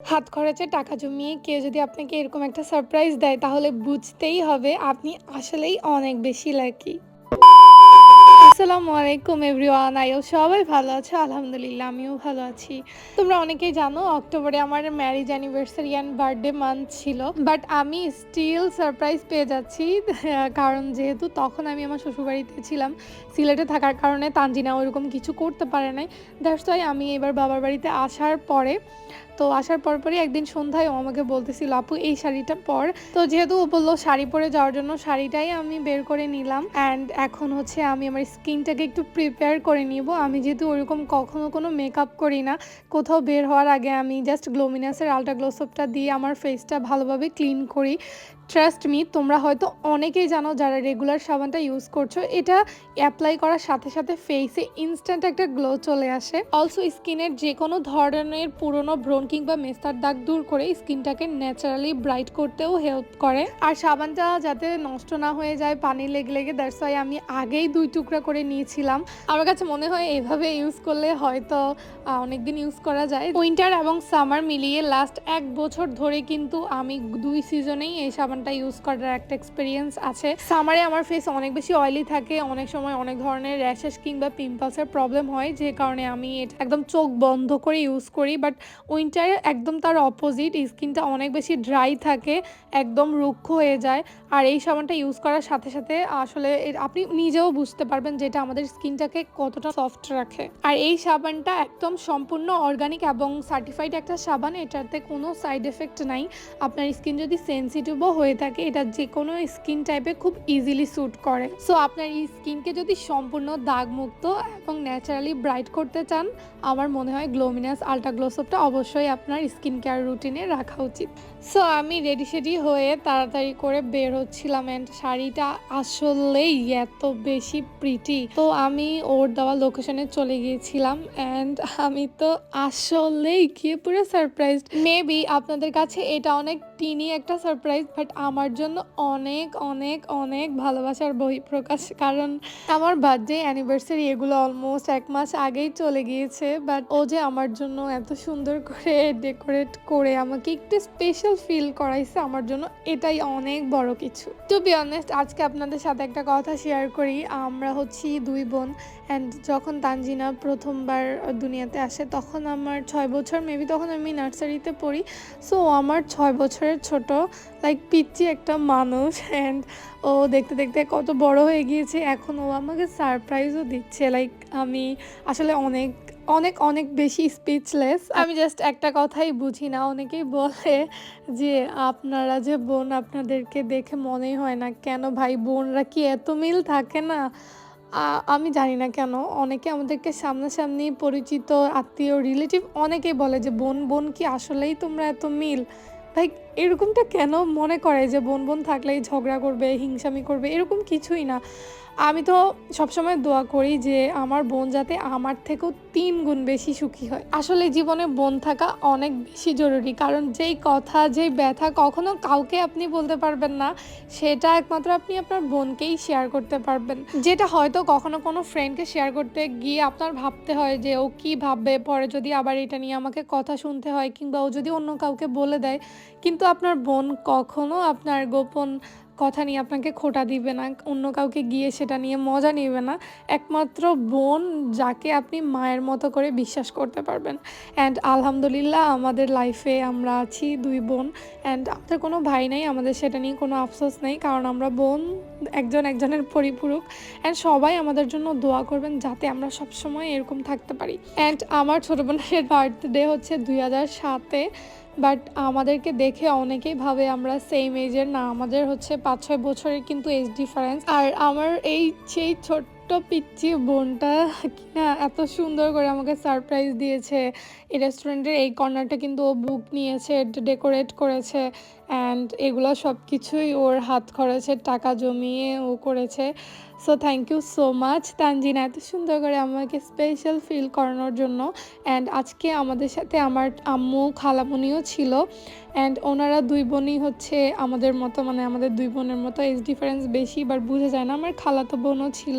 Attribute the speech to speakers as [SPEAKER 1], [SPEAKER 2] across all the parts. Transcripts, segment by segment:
[SPEAKER 1] হাত খরচে টাকা জমিয়ে কেউ যদি আপনাকে এরকম একটা সারপ্রাইজ দেয়, তাহলে বুঝতেই হবে আপনি আসলেই অনেক বেশি লাকি আসসালামু আলাইকুম এভরিওয়ান আইও সবাই ভালো আছো। আলহামদুলিল্লাহ, আমিও ভালো আছি। তোমরা অনেকেই জানো, অক্টোবরে আমার marriage anniversary and birthday month ছিল বাট আমি স্টিল সারপ্রাইজ পেয়ে যাচ্ছি, কারণ যেহেতু তখন আমি আমার শ্বশুরবাড়িতে ছিলাম, সিলেটে থাকার কারণে তানজিনা ওইরকম কিছু করতে পারে নাই। দ্যাটস ওয়াই আমি এবার বাবার বাড়িতে আসার পরে তো আসার পর পরই একদিন সন্ধ্যায় ও আমাকে বলতেছিল, আপু, এই শাড়িটা পর। তো যেহেতু ও বলল শাড়ি পরে যাওয়ার জন্য, শাড়িটাই আমি বের করে নিলাম। অ্যান্ড এখন হচ্ছে আমি আমার স্কিনটাকে একটু প্রিপেয়ার করে নিব। আমি যেহেতু ওরকম কখনো কোনো মেকআপ করি না, কোথাও বের হওয়ার আগে আমি জাস্ট গ্লোমিনাসের আলট্রা গ্লোসপটা দিয়ে আমার ফেসটা ভালোভাবে ক্লিন করি। ট্রাস্ট মি তোমরা হয়তো অনেকেই জানো যারা রেগুলার সাবানটা ইউজ করছ, এটা অ্যাপ্লাই করার সাথে সাথে ফেসে ইনস্ট্যান্ট একটা গ্লো চলে আসে। অলসো স্কিনের যে কোনো ধরনের পুরনো ব্রণ কিংবা মেস্তার দাগ দূর করে স্কিনটাকে ন্যাচারালি ব্রাইট করতেও হেল্প করে। আর সাবানটা যাতে নষ্ট না হয়ে যায়, পানি লেগে লেগে দ্যাটস ওয়াই আমি আগেই দুই টুকরা করে নিয়েছিলাম। আমার কাছে মনে হয় এভাবে ইউজ করলে হয়তো অনেকদিন ইউজ করা যায়। উইন্টার এবং সামার মিলিয়ে লাস্ট এক বছর ধরে কিন্তু আমি দুই সিজনেই এই সাবানটা ইউজ করার একটা এক্সপিরিয়েন্স আছে। সামারে আমার ফেস অনেক বেশি অয়েলি থাকে, অনেক সময় অনেক ধরনের র্যাশেস কিংবা পিম্পলসের প্রবলেম হয়, যে কারণে আমি এটা একদম চোখ বন্ধ করে ইউজ করি বাট উইন্টারে একদম তার অপোজিট স্কিনটা অনেক বেশি ড্রাই থাকে, একদম রুক্ষ হয়ে যায়। আর এই সাবানটা ইউজ করার সাথে সাথে আসলে আপনি নিজেও বুঝতে পারবেন যেটা আমাদের স্কিনটাকে কতটা সফট রাখে। আর এই সাবানটা একদম সম্পূর্ণ অর্গানিক এবং সার্টিফাইড একটা সাবান, এটাতে কোনো সাইড এফেক্ট নাই। আপনার স্কিন যদি সেন্সিটিভও হয়ে থাকে, এটা যে কোনো স্কিন টাইপে খুব ইজিলি স্যুট করে। সো আপনার এই স্কিনকে যদি সম্পূর্ণ দাগমুক্ত এবং ন্যাচারালি ব্রাইট করতে চান, আমার মনে হয় গ্লোমিনাস আলট্রা গ্লোসপটা অবশ্যই আপনার স্কিন কেয়ার রুটিনে রাখা উচিত। সো আমি রেডি সেডি হয়ে তাড়াতাড়ি করে বের হচ্ছিলাম অ্যান্ড শাড়িটা আসলেই এত বেশি প্রিটি তো, আমি ওর দেওয়া লোকেশনে চলে গিয়েছিলাম অ্যান্ড আমি তো আসলেই গিয়ে পুরো সারপ্রাইজ মেবি আপনাদের কাছে এটা অনেক টিনি একটা সারপ্রাইজ বাট আমার জন্য অনেক অনেক অনেক ভালোবাসার বহিঃপ্রকাশ কারণ আমার বার্থডে অ্যানিভার্সারি এগুলো অলমোস্ট এক মাস আগেই চলে গিয়েছে বাট ও যে আমার জন্য এত সুন্দর করে ডেকোরেট করে আমাকে একটু স্পেশাল ফিল করাইছে আমার জন্য, এটাই অনেক বড় কিছু। টু বি অনেস্ট আজকে আপনাদের সাথে একটা কথা শেয়ার করি। আমরা হচ্ছি দুই বোন অ্যান্ড যখন তানজিনা প্রথমবার দুনিয়াতে আসে, তখন আমার ছয় বছর মেবি তখন আমি নার্সারিতে পড়ি সো আমার ছয় বছরের ছোট লাইক পিচ্ছি একটা মানুষ অ্যান্ড ও দেখতে দেখতে কত বড় হয়ে গিয়েছে। এখন ও আমাকে সারপ্রাইজও দিচ্ছে। লাইক আমি আসলে অনেক অনেক অনেক বেশি স্পিচলেস আমি জাস্ট একটা কথাই বুঝি না। অনেকেই বলে যে, আপনারা যে বোন আপনাদেরকে দেখে মনেই হয় না। কেন ভাই বোনরা কি এত মিল থাকে না? আমি জানি না কেন। অনেকে আমাদেরকে সামনাসামনি পরিচিত, আত্মীয় রিলেটিভ অনেকেই বলে যে, বোন বোন কি আসলেই তোমরা এত মিল? ভাই এরকমটা কেন মনে করে যে বোন বোন থাকলেই ঝগড়া করবে, হিংসামি করবে? এরকম কিছুই না। আমি তো সবসময় দোয়া করি যে আমার বোন যাতে আমার থেকেও তিন গুণ বেশি সুখী হয়। আসলে জীবনে বোন থাকা অনেক বেশি জরুরি, কারণ যেই কথা, যেই ব্যথা কখনো কাউকে আপনি বলতে পারবেন না, সেটা একমাত্র আপনি আপনার বোনকেই শেয়ার করতে পারবেন। যেটা হয়তো কখনো কোনো ফ্রেন্ডকে শেয়ার করতে গিয়ে আপনার ভাবতে হয় যে ও কি ভাববে, পরে যদি আবার এটা নিয়ে আমাকে কথা শুনতে হয় কিংবা ও যদি অন্য কাউকে বলে দেয়, কিন্তু আপনার বোন কখনো আপনার গোপন কথা নিয়ে আপনাকে খোটা দিবে না, অন্য কাউকে গিয়ে সেটা নিয়ে মজা নেবে না। একমাত্র বোন যাকে আপনি মায়ের মতো করে বিশ্বাস করতে পারবেন। অ্যান্ড আলহামদুলিল্লাহ আমাদের লাইফে আমরা আছি দুই বোন। অ্যান্ড আমাদের কোনো ভাই নাই, আমাদের সেটা নিয়ে কোনো আফসোস নেই, কারণ আমরা বোন একজন একজনের পরিপূরক। অ্যান্ড সবাই আমাদের জন্য দোয়া করবেন যাতে আমরা সবসময় এরকম থাকতে পারি। অ্যান্ড আমার ছোটো বোনের বার্থডে হচ্ছে দুই হাজার সাতে। বাট আমাদেরকে দেখে অনেকেই ভাবে আমরা সেম এজের না, আমাদের হচ্ছে পাঁচ ছয় বছরের কিন্তু এজ ডিফারেন্স আর আমার এই সেই ছোট্ট পিচ্ছি বোনটা কিনা এত সুন্দর করে আমাকে সারপ্রাইজ দিয়েছে। এই রেস্টুরেন্টের এই কর্নারটা কিন্তু ও বুক নিয়েছে ডেকোরেট করেছে। অ্যান্ড এগুলো সব কিছুই ওর হাত খরচের টাকা জমিয়ে ও করেছে। So thank you so much Tanzina, এত সুন্দর করে আমাকে স্পেশাল ফিল করানোর জন্য। অ্যান্ড আজকে আমাদের সাথে আমার আম্মু খালামুনিও ছিল। অ্যান্ড ওনারা দুই বোনই হচ্ছে আমাদের মতো মানে আমাদের দুই বোনের মতো এজ ডিফারেন্স বেশি বাট বোঝা যায় না। আমার খালাতো বোনও ছিল।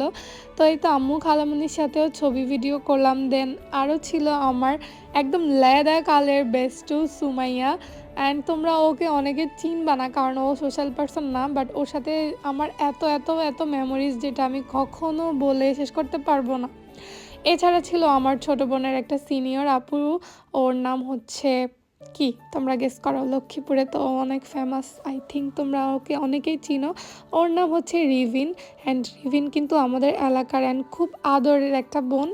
[SPEAKER 1] তো এই তো আম্মু খালামুনির সাথেও ছবি ভিডিও করলাম। দেন আরও ছিল আমার একদম লেদা কালের বেস্টু সুমাইয়া। অ্যান্ড তোমরা ওকে অনেকে চিনবা না, কারণ ও সোশ্যাল পারসন না বাট ওর সাথে আমার এত এত এত মেমোরিজ যেটা আমি কখনো বলে শেষ করতে পারব না। এছাড়া ছিল আমার ছোট বোনের একটা সিনিয়র আপু, ওর নাম হচ্ছে কি? তোমরা গেস করো, লক্ষ্মীপুরে তো অনেক ফেমাস আই থিঙ্ক তোমরা ওকে অনেকেই চিনো। ওর নাম হচ্ছে রিভিন অ্যান্ড রিভিন কিন্তু আমাদের এলাকার অ্যান্ড খুব আদরের একটা বোন।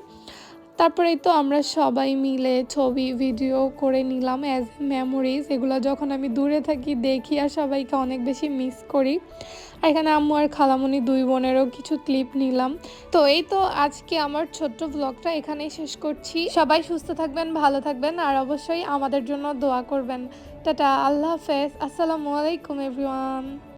[SPEAKER 1] তারপরেই তো আমরা সবাই মিলে ছবি ভিডিও করে নিলাম অ্যাজ মেমোরিজ এগুলো যখন আমি দূরে থাকি, দেখি আর সবাইকে অনেক বেশি মিস করি। আর এখানে আম্মু আর খালামণি দুই বোনেরও কিছু ক্লিপ নিলাম। তো এই তো আজকে আমার ছোট্ট ব্লগটা এখানেই শেষ করছি। সবাই সুস্থ থাকবেন, ভালো থাকবেন আর অবশ্যই আমাদের জন্য দোয়া করবেন। টাটা, আল্লাহ হাফেজ। আসসালামু আলাইকুম এভরিওয়ান